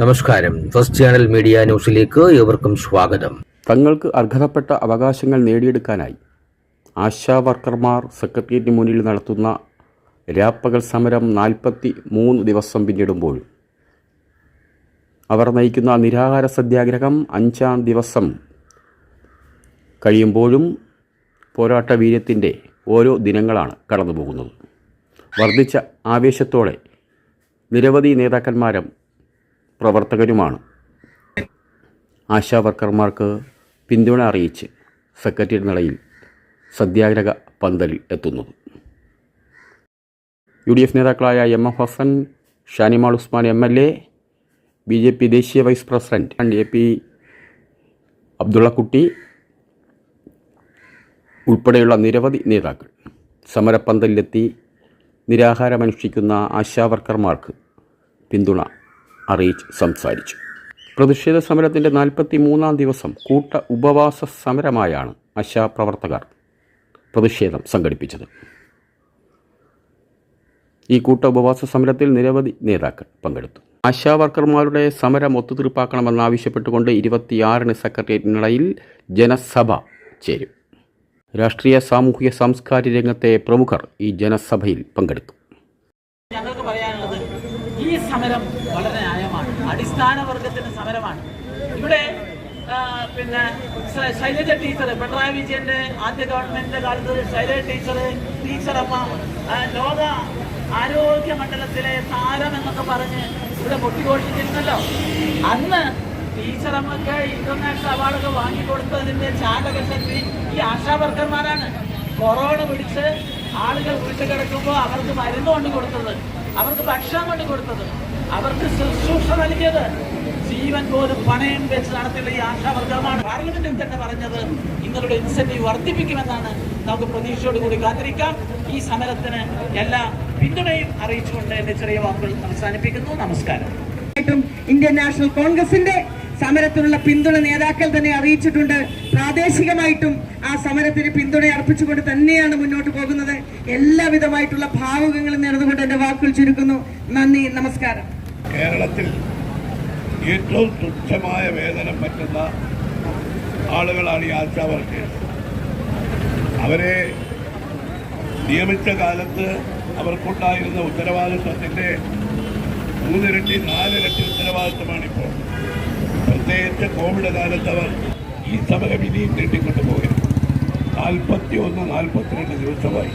നമസ്കാരം. First channel media ന്യൂസിലേക്ക് ഏവർക്കും സ്വാഗതം. തങ്ങൾക്ക് അർഹതപ്പെട്ട അവകാശങ്ങൾ നേടിയെടുക്കാനായി ആശാ വർക്കർമാർ സെക്രട്ടേറിയറ്റിന് മുന്നിൽ നടത്തുന്ന രാപ്പകൽ സമരം നാൽപ്പത്തി മൂന്ന് ദിവസം പിന്നിടുമ്പോൾ അവർ നയിക്കുന്ന നിരാഹാര സത്യാഗ്രഹം അഞ്ചാം ദിവസം കഴിയുമ്പോഴും പോരാട്ട വീര്യത്തിന്റെ ഓരോ ദിനങ്ങളാണ് കടന്നു പോകുന്നത് വർദ്ധിച്ച ആവേശത്തോടെ നിരവധി നേതാക്കന്മാരും പ്രവർത്തകരുമാണ്. ആശാ വർക്കർമാർക്ക് പിന്തുണ അറിയിച്ച് സെക്രട്ടേറിയറ്റ് നിലയിൽ സത്യാഗ്രഹ പന്തലിൽ എത്തുന്നത്. യു ഡി എഫ് നേതാക്കളായ M F Hassan Shanimol Usman M L A B J P ദേശീയ vice president A P Abdullakutty ഉൾപ്പെടെയുള്ള നിരവധി നേതാക്കൾ സമരപ്പന്തലിലെത്തി നിരാഹാരമനുഷ്ഠിക്കുന്ന ആശാവർക്കർമാർക്ക് പിന്തുണ അറിയിച്ച് സംസാരിച്ചു. പ്രതിഷേധ സമരത്തിന്റെ നാൽപ്പത്തി മൂന്നാം ദിവസം കൂട്ട ഉപവാസ സമരമായാണ് ആശാ പ്രവർത്തകർ പ്രതിഷേധം സംഘടിപ്പിച്ചത്. ഈ കൂട്ട ഉപവാസ സമരത്തിൽ നിരവധി നേതാക്കൾ പങ്കെടുത്തു. ആശാവർക്കർമാരുടെ സമരം ഒത്തുതീർപ്പാക്കണമെന്നാവശ്യപ്പെട്ടുകൊണ്ട് ഇരുപത്തിയാറിന് സെക്രട്ടേറിയറ്റിനിടയിൽ ജനസഭ ചേരും. രാഷ്ട്രീയ സാമൂഹിക സാംസ്കാരിക രംഗത്തെ പ്രമുഖർ ഈ ജനസഭയിൽ പങ്കെടുക്കും. സമരം വളരെ ന്യായമാണ്. അടിസ്ഥാന വർഗത്തിന്റെ സമരമാണ്. ഇവിടെ പിന്നെ ശൈലജ ടീച്ചർ പിണറായി വിജയന്റെ ആദ്യ ഗവൺമെന്റിന്റെ കാലത്ത് ശൈലജ ടീച്ചർ ടീച്ചറമ്മ ലോക ആരോഗ്യ മണ്ഡലത്തിലെ താരം എന്നൊക്കെ പറഞ്ഞ് ഇവിടെ പൊട്ടിഘോഷിച്ചിരുന്നല്ലോ. അന്ന് ടീച്ചറമ്മക്ക് ഇന്റർനാഷണൽ അവാർഡൊക്കെ വാങ്ങിക്കൊടുത്തതിന്റെ ചാലകശക്തി ഈ ആശാ വർക്കർമാരാണ് കൊറോണ പിടിച്ച് ആളുകൾ വീട്ടിൽ കിടക്കുമ്പോൾ അവർക്ക് മരുന്ന് കൊണ്ട് കൊടുത്തത്. അവർക്ക് ഭക്ഷണം കൊണ്ട് കൊടുത്തത്. അവർക്ക് ശുശ്രൂഷ നൽകിയത് ജീവൻ പോലും പണയം വെച്ച് നടത്തിയുള്ള ഈ ആശാവർഗമാണ് പാർലമെന്റിൽ തന്നെ പറഞ്ഞത് നിങ്ങളുടെ ഇൻസെന്റീവ് വർദ്ധിപ്പിക്കുമെന്നാണ് നമുക്ക് പ്രതീക്ഷയോടുകൂടി കാത്തിരിക്കാം. ഈ സമരത്തിന് എല്ലാ പിന്തുണയും അറിയിച്ചുകൊണ്ട് എന്റെ ചെറിയ വാക്കുകൾ അവസാനിപ്പിക്കുന്നു. നമസ്കാരം ഇന്ത്യൻ നാഷണൽ കോൺഗ്രസിന്റെ സമരത്തിനുള്ള പിന്തുണ നേതാക്കൾ തന്നെ അറിയിച്ചിട്ടുണ്ട്. പ്രാദേശികമായിട്ടും ആ സമരത്തിന് പിന്തുണ അർപ്പിച്ചുകൊണ്ട് തന്നെയാണ് മുന്നോട്ട് പോകുന്നത്. എല്ലാവിധമായിട്ടുള്ള ഭാവുകങ്ങളും നേർന്നുകൊണ്ട് എന്റെ വാക്കുകൾ ചുരുക്കുന്നു. നന്ദി നമസ്കാരം. കേരളത്തിൽ ഏറ്റവും തുച്ഛമായ വേതനം പറ്റുന്ന ആളുകളാണ് ഈ ആശാ വർക്കേഴ്സ്. അവരെ നിയമിച്ച കാലത്ത് അവർക്കുണ്ടായിരുന്ന ഉത്തരവാദിത്വത്തിന്റെ മൂന്നിരട്ടി നാലിരട്ടി ഉത്തരവാദിത്വമാണിപ്പോൾ. പ്രത്യേകിച്ച് കോവിഡ് കാലത്ത് അവർ ഈ സമയം ഇനിയും നീട്ടിക്കൊണ്ടു പോകരുത് നാൽപ്പത്തി ഒന്ന് നാൽപ്പത്തിരണ്ട് ദിവസമായി.